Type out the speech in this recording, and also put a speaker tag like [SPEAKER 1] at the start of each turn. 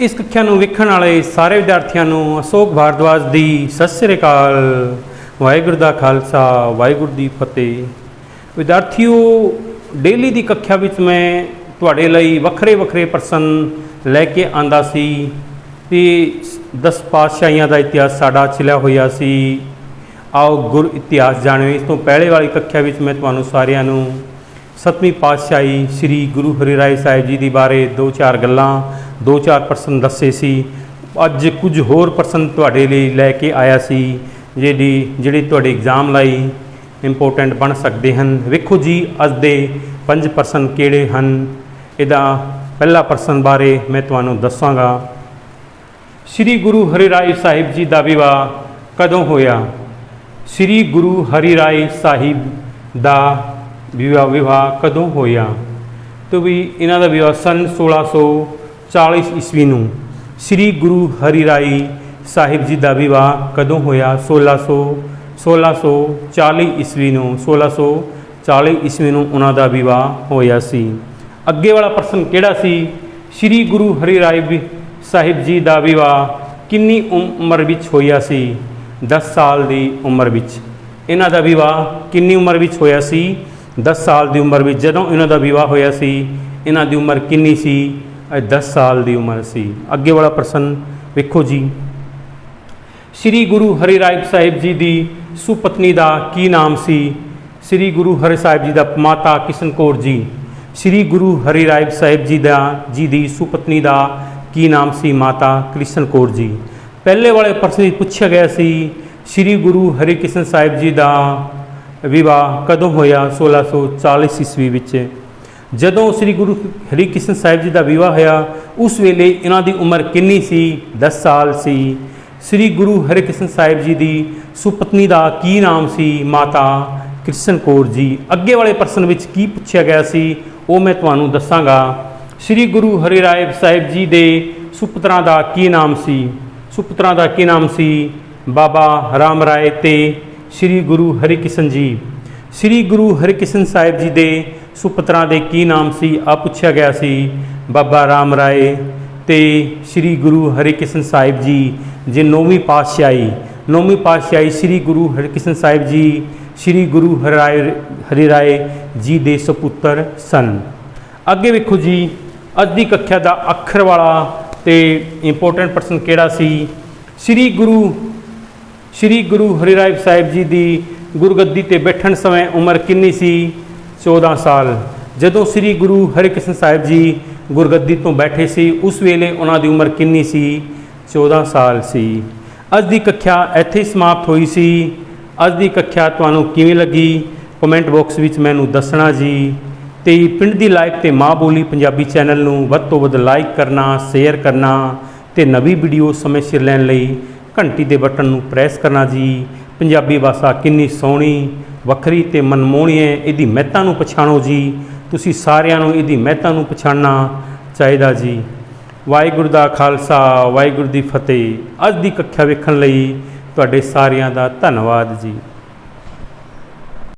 [SPEAKER 1] ਇਸ ਕੱਖਿਆ ਨੂੰ ਵੇਖਣ ਵਾਲੇ ਸਾਰੇ ਵਿਦਿਆਰਥੀਆਂ ਨੂੰ ਅਸ਼ੋਕ ਭਾਰਦਵਾਜ ਦੀ ਸਤਿ ਸ੍ਰੀ ਅਕਾਲ। ਵਾਹਿਗੁਰੂ ਦਾ ਖਾਲਸਾ, ਵਾਹਿਗੁਰੂ ਦੀ ਫਤਿਹ। ਵਿਦਿਆਰਥੀਓ ਡੇਲੀ ਦੀ ਕੱਖਿਆ ਵਿੱਚ ਮੈਂ ਤੁਹਾਡੇ ਲਈ ਵੱਖਰੇ ਵੱਖਰੇ ਪ੍ਰਸ਼ਨ ਲੈ ਕੇ ਆਂਦਾ ਸੀ ਤੇ 10 ਪਾਤਸ਼ਾਹੀਆਂ ਦਾ ਇਤਿਹਾਸ ਸਾਡਾ ਚਲਿਆ ਹੋਇਆ ਸੀ। ਆਓ ਗੁਰ ਇਤਿਹਾਸ ਜਾਣੀਏ ਇਸ ਤੋਂ ਪਹਿਲੇ ਵਾਲੀ ਕੱਖਿਆ ਵਿੱਚ ਮੈਂ ਤੁਹਾਨੂੰ ਸਾਰਿਆਂ ਨੂੰ ਸਤਵੀਂ ਪਾਤਸ਼ਾਹੀ ਸ੍ਰੀ ਗੁਰੂ ਹਰਿਰਾਏ ਸਾਹਿਬ ਜੀ ਦੀ ਬਾਰੇ ਦੋ ਚਾਰ ਗੱਲਾਂ ਦੋ ਚਾਰ ਪ੍ਰਸ਼ਨ ਦੱਸੇ ਸੀ। ਅੱਜ ਕੁਝ ਹੋਰ ਪ੍ਰਸ਼ਨ ਤੁਹਾਡੇ ਲਈ ਲੈ ਕੇ ਆਇਆ ਸੀ, ਜਿਹੜੀ ਜਿਹੜੇ ਤੁਹਾਡੇ ਐਗਜ਼ਾਮ ਲਈ ਇੰਪੋਰਟੈਂਟ ਬਣ ਸਕਦੇ ਹਨ। ਵੇਖੋ ਜੀ, ਅੱਜ ਦੇ ਪੰਜ ਪਰਸਨ ਕਿਹੜੇ ਹਨ? ਇਹਦਾ ਪਹਿਲਾ ਪ੍ਰਸ਼ਨ ਬਾਰੇ ਮੈਂ ਤੁਹਾਨੂੰ ਦੱਸਾਂਗਾ। ਸ੍ਰੀ ਗੁਰੂ ਹਰਿਰਾਏ ਸਾਹਿਬ ਜੀ ਦਾ ਵਿਵਾਹ ਕਦੋਂ ਹੋਇਆ? ਸ੍ਰੀ ਗੁਰੂ ਹਰਿਰਾਏ ਸਾਹਿਬ ਦਾ ਵਿਵਾਹ ਵਿਵਾਹ ਕਦੋਂ ਹੋਇਆ? ਤੋ ਵੀ ਇਹਨਾਂ ਦਾ ਵਿਵਾਹ ਸਨ 1640 ਈਸਵੀ ਨੂੰ ਸ੍ਰੀ ਗੁਰੂ ਹਰੀ ਰਾਏ ਸਾਹਿਬ ਜੀ ਦਾ ਵਿਵਾਹ ਕਦੋਂ ਹੋਇਆ? 1600 1640 ਈਸਵੀ ਨੂੰ 1640 ਈਸਵੀ ਨੂੰ ਉਹਨਾਂ ਦਾ ਵਿਵਾਹ ਹੋਇਆ ਸੀ। ਅੱਗੇ ਵਾਲਾ ਪ੍ਰਸ਼ਨ ਕਿਹੜਾ ਸੀ? ਸ੍ਰੀ ਗੁਰੂ ਹਰਿਰਾਏ ਵੀ- ਸਾਹਿਬ ਜੀ ਦਾ ਵਿਵਾਹ ਕਿੰਨੀ ਉਮਰ ਵਿੱਚ ਹੋਇਆ ਸੀ? 10 ਸਾਲ ਦੀ ਉਮਰ ਵਿੱਚ। ਇਹਨਾਂ ਦਾ ਵਿਵਾਹ ਕਿੰਨੀ ਉਮਰ ਵਿੱਚ ਹੋਇਆ ਸੀ? 10 ਸਾਲ ਦੀ ਉਮਰ ਵਿੱਚ ਜਦੋਂ ਇਹਨਾਂ ਦਾ ਵਿਵਾਹ ਹੋਇਆ ਸੀ, ਇਹਨਾਂ ਦੀ ਉਮਰ ਕਿੰਨੀ ਸੀ? ਇਹ 10 ਸਾਲ ਦੀ ਉਮਰ ਸੀ। ਅੱਗੇ ਵਾਲਾ ਪ੍ਰਸ਼ਨ ਵੇਖੋ ਜੀ। ਸ੍ਰੀ ਗੁਰੂ ਹਰੀ ਰਾਏ ਸਾਹਿਬ ਜੀ ਦੀ ਸੁਪਤਨੀ ਦਾ ਕੀ ਨਾਮ ਸੀ? ਸ੍ਰੀ ਗੁਰੂ ਹਰਿ ਸਾਹਿਬ ਜੀ ਦਾ ਮਾਤਾ ਕਿਸ਼ਨ ਕੌਰ ਜੀ। ਸ੍ਰੀ ਗੁਰੂ ਹਰੀ ਰਾਏ ਸਾਹਿਬ ਜੀ ਦਾ, ਜੀ ਦੀ ਸੁਪਤਨੀ ਦਾ ਕੀ ਨਾਮ ਸੀ ਮਾਤਾ ਕ੍ਰਿਸ਼ਨ ਕੌਰ ਜੀ? ਪਹਿਲੇ ਵਾਲੇ ਪ੍ਰਸ਼ਨ ਵਿੱਚ ਪੁੱਛਿਆ ਗਿਆ ਸੀ, ਸ੍ਰੀ ਗੁਰੂ ਹਰਿਕ੍ਰਿਸ਼ਨ ਸਾਹਿਬ ਜੀ ਦਾ ਵਿਵਾਹ ਕਦੋਂ ਹੋਇਆ? 1640 ਈਸਵੀ ਵਿੱਚ। ਜਦੋਂ ਸ੍ਰੀ ਗੁਰੂ ਹਰਿਕ੍ਰਿਸ਼ਨ ਸਾਹਿਬ ਜੀ ਦਾ ਵਿਵਾਹ ਹੋਇਆ, ਉਸ ਵੇਲੇ ਇਹਨਾਂ ਦੀ ਉਮਰ ਕਿੰਨੀ ਸੀ? 10 ਸਾਲ ਸੀ। ਸ੍ਰੀ ਗੁਰੂ ਹਰਿਕ੍ਰਿਸ਼ਨ ਸਾਹਿਬ ਜੀ ਦੀ ਸੁਪਤਨੀ ਦਾ ਕੀ ਨਾਮ ਸੀ? ਮਾਤਾ ਕ੍ਰਿਸ਼ਨ ਕੌਰ ਜੀ। ਅੱਗੇ ਵਾਲੇ ਪ੍ਰਸ਼ਨ ਵਿੱਚ ਕੀ ਪੁੱਛਿਆ ਗਿਆ ਸੀ, ਉਹ ਮੈਂ ਤੁਹਾਨੂੰ ਦੱਸਾਂਗਾ। ਸ੍ਰੀ ਗੁਰੂ ਹਰਿਰਾਏ ਸਾਹਿਬ ਜੀ ਦੇ ਸੁਪੁੱਤਰਾਂ ਦਾ ਕੀ ਨਾਮ ਸੀ? ਸੁਪੁੱਤਰਾਂ ਦਾ ਕੀ ਨਾਮ ਸੀ? ਬਾਬਾ ਰਾਮ ਰਾਏ ਤੇ ਸ੍ਰੀ ਗੁਰੂ ਹਰਿਕ੍ਰਿਸ਼ਨ ਜੀ। ਸ੍ਰੀ ਗੁਰੂ ਹਰਿਕ੍ਰਿਸ਼ਨ ਸਾਹਿਬ ਜੀ ਦੇ ਸੁਪੁੱਤਰਾਂ ਦੇ ਕੀ ਨਾਮ ਸੀ? ਆ ਪੁੱਛਿਆ ਗਿਆ ਸੀ ਬਾਬਾ ਰਾਮ ਰਾਏ ਤੇ ਸ੍ਰੀ ਗੁਰੂ ਹਰਿਕ੍ਰਿਸ਼ਨ ਸਾਹਿਬ ਜੀ, ਜੇ ਨੌਵੀਂ ਪਾਤਸ਼ਾਹੀ ਨੌਵੀਂ ਪਾਤਸ਼ਾਹੀ ਸ੍ਰੀ ਗੁਰੂ ਹਰਿਕ੍ਰਿਸ਼ਨ ਸਾਹਿਬ ਜੀ, ਸ੍ਰੀ ਗੁਰੂ ਹਰਾਏ ਹਰੀ ਰਾਏ ਜੀ ਦੇ ਸੁਪੁੱਤਰ ਸਨ। ਅੱਗੇ ਵੇਖੋ ਜੀ, ਅੱਜ ਦੀ ਕੱਖਿਆ ਦਾ ਅੱਖਰ ਵਾਲਾ ਤੇ ਇੰਪੋਰਟੈਂਟ ਪਰਸਨ ਕਿਹੜਾ ਸੀ? ਸ੍ਰੀ ਗੁਰੂ ਸ੍ਰੀ ਗੁਰੂ ਹਰੀ ਰਾਏ ਸਾਹਿਬ ਜੀ ਦੀ ਗੁਰਗੱਦੀ ਤੇ ਬੈਠਣ ਸਮੇਂ ਉਮਰ ਕਿੰਨੀ ਸੀ? 14 ਸਾਲ। ਜਦੋਂ ਸ੍ਰੀ ਗੁਰੂ ਹਰਿਕ੍ਰਿਸ਼ਨ ਸਾਹਿਬ ਜੀ ਗੁਰਗੱਦੀ ਤੋਂ ਬੈਠੇ ਸੀ, ਉਸ ਵੇਲੇ ਉਹਨਾਂ ਦੀ ਉਮਰ ਕਿੰਨੀ ਸੀ? 14 ਸਾਲ ਸੀ। ਅੱਜ ਦੀ ਕੱਖਿਆ ਇੱਥੇ ਸਮਾਪਤ ਹੋਈ ਸੀ। ਅੱਜ ਦੀ ਕੱਖਿਆ ਤੁਹਾਨੂੰ ਕਿਵੇਂ ਲੱਗੀ? ਕਮੈਂਟ ਬਾਕਸ ਵਿੱਚ ਮੈਨੂੰ ਦੱਸਣਾ ਜੀ। ਤੇ ਪਿੰਡ ਦੀ ਲਾਈਵ ਤੇ ਮਾਂ ਬੋਲੀ ਪੰਜਾਬੀ ਚੈਨਲ ਨੂੰ ਵੱਧ ਤੋਂ ਵੱਧ ਲਾਈਕ ਕਰਨਾ, ਸ਼ੇਅਰ ਕਰਨਾ ਤੇ ਨਵੀਂ ਵੀਡੀਓ ਸਮੇਂ ਸਿਰ ਲੈਣ ਲਈ ਘੰਟੀ ਦੇ ਬਟਨ ਨੂੰ ਪ੍ਰੈਸ ਕਰਨਾ ਜੀ। ਪੰਜਾਬੀ ਭਾਸ਼ਾ ਕਿੰਨੀ ਸੋਹਣੀ, ਵੱਖਰੀ ਤੇ ਮਨਮੋਹਣੀ ਹੈ, ਇਹਦੀ ਮਹੱਤਤਾ ਨੂੰ ਪਛਾਣੋ ਜੀ। ਤੁਸੀਂ ਸਾਰਿਆਂ ਨੂੰ ਇਹਦੀ ਮਹੱਤਤਾ ਨੂੰ ਪਛਾਣਨਾ ਚਾਹੀਦਾ ਜੀ। ਵਾਹਿਗੁਰੂ ਦਾ ਖਾਲਸਾ, ਵਾਹਿਗੁਰੂ ਦੀ ਫਤਿਹ। ਅੱਜ ਦੀ ਕੱਖਿਆ ਵੇਖਣ ਲਈ ਤੁਹਾਡੇ ਸਾਰਿਆਂ ਦਾ ਧੰਨਵਾਦ ਜੀ।